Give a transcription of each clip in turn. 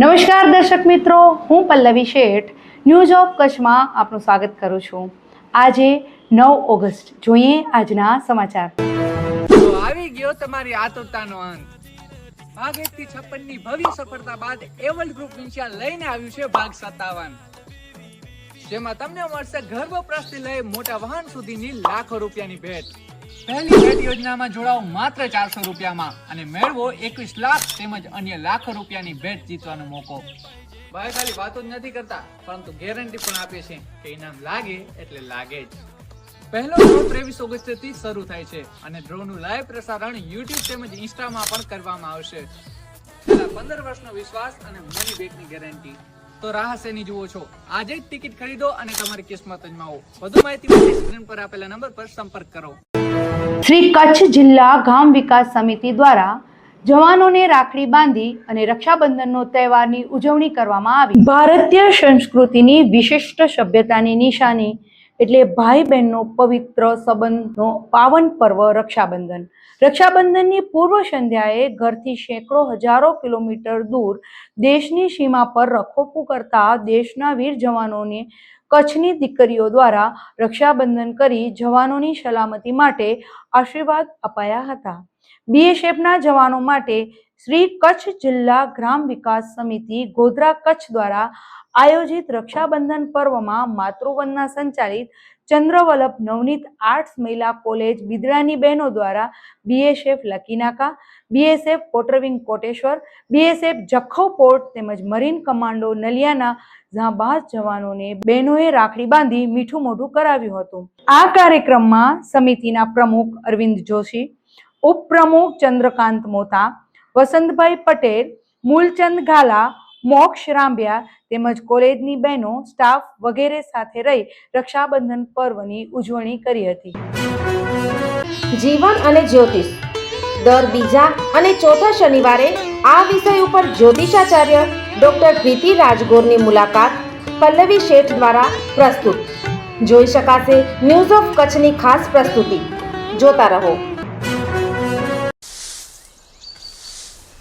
નમસ્કાર દર્શક મિત્રો, હું પલ્લવી શેઠ ન્યૂઝ ઓફ કચ્છમાં આપનું સ્વાગત કરું છું. આજે નવ ઓગસ્ટ, જોઈએ આજના સમાચાર. તો આવી ગયો તમારી આતુરતાનો અંત. ભાગ એક થી છપ્પનની ભવ્ય સફળતા બાદ એવલ ગ્રુપ ઇન્શિયા લઈને આવ્યું છે ભાગ સત્તાવન. જેમાં તમને મળશે ગર્ભપ્રસથી લઈ મોટા વાહન સુધીની લાખો રૂપિયાની ભેટ. પહેલી ભેટ યોજનામાં જોડાઓ માત્ર ચારસો રૂપિયામાં અને મેળવો એકવીસ લાખ તેમજ અન્ય લાખો રૂપિયાની ભેટ જીતવાનો મોકો. ભાઈ, ખાલી વાતો જ નથી કરતા, પરંતુ ગેરંટી પણ આપીએ છીએ કે ઇનામ લાગે એટલે લાગે જ. પહેલો ડ્રો ત્રેવીસ ઓગસ્ટથી શરૂ થાય છે અને ડ્રો નું લાઈવ પ્રસારણ યુટ્યુબ તેમજ ઇન્સ્ટામાં પણ કરવામાં આવશે. છેલ્લા પંદર વર્ષનો વિશ્વાસ અને મની બેકની ગેરંટી તો રાહ શેની જુઓ છો? આજે જ ટિકિટ ખરીદો અને તમારી કિસ્મત અજમાવો. વધુ માહિતી માટે સ્ક્રીન પર આપેલા નંબર પર સંપર્ક કરો. શ્રી કચ્છ જિલ્લા ગામ વિકાસ સમિતિ દ્વારા જવાનોને રાખડી બાંધી અને રક્ષાબંધનનો તહેવારની ઉજવણી કરવામાં આવી. ભારતીય સંસ્કૃતિની વિશિષ્ટ સભ્યતાની નિશાની એટલે ભાઈ બહેનનો પવિત્ર સંબંધનો પાવન પર્વ રક્ષાબંધન. રક્ષાબંધનની પૂર્વ સંધ્યાએ ઘરથી સેંકડો હજારો કિલોમીટર દૂર દેશની સીમા પર રખોપું કરતા દેશના વીર જવાનોને કચ્છની દીકરીઓ દ્વારા રક્ષાબંધન કરી જવાનોની સલામતી માટે આશીર્વાદ અપાયા હતા. બીએસએફના જવાનો માટે શ્રી કચ્છ જિલ્લા ગ્રામ વિકાસ સમિતિ ગોધરા કચ્છ દ્વારા આયોજિત રક્ષાબંધન પર્વમાં માતૃવંદના સંચાલિત ચંદ્રવલ્લભ નવનીત આર્ટ્સ મહિલા કોલેજ બિદડાની બહેનો દ્વારા બીએસએફ લકીનાકા, બીએસએફ કોટરવિંગ કોટેશ્વર, બીએસએફ જખૌ પોર્ટ તેમજ મરીન કમાન્ડો નલિયાના જાંબાઝ જવાનોને બહેનોએ રાખડી બાંધી મીઠું મોઢું કરાવ્યું હતું. આ કાર્યક્રમમાં સમિતિના પ્રમુખ અરવિંદ જોશી, ઉપપ્રમુખ ચંદ્રકાંત મોતા વસંતભાઈ પટેલ, મૂલચંદ ગાલા, મોક્ષ રાંભિયા તેમજ કોલેજની બહેનો, સ્ટાફ વગેરે સાથે રહી રક્ષાબંધન પર્વની ઉજવણી કરી હતી. જીવન અને જ્યોતિષ. દર બીજા અને ચોથા શનિવારે આ વિષય ઉપર જ્યોતિષાચાર્ય ડોક્ટર પ્રીતિ રાજગોરની મુલાકાત પલ્લવી શેઠ દ્વારા પ્રસ્તુત. જોઈ શકાશે ન્યૂઝ ઓફ કચ્છની ખાસ પ્રસ્તુતિ. જોતા રહો.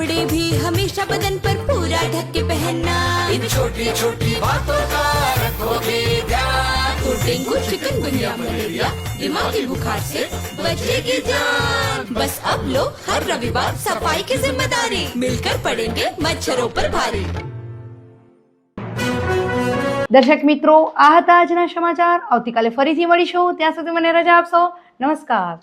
कपड़े भी हमेशा बदन पर पूरा ढक के पहनना इन छोटी छोटी बातों का रखोगे ध्यान तो डेंगू चिकनगुनिया मलेरिया दिमागी बुखार से बचेगी जान बस अब लो हर रविवार सफाई की जिम्मेदारी मिलकर पड़ेंगे मच्छरों पर भारी દર્શક મિત્રો આ હતા આજના સમાચાર આવતીકાલે ફરીથી મળીશું ત્યાં સુધી મને રજા આપશો નમસ્કાર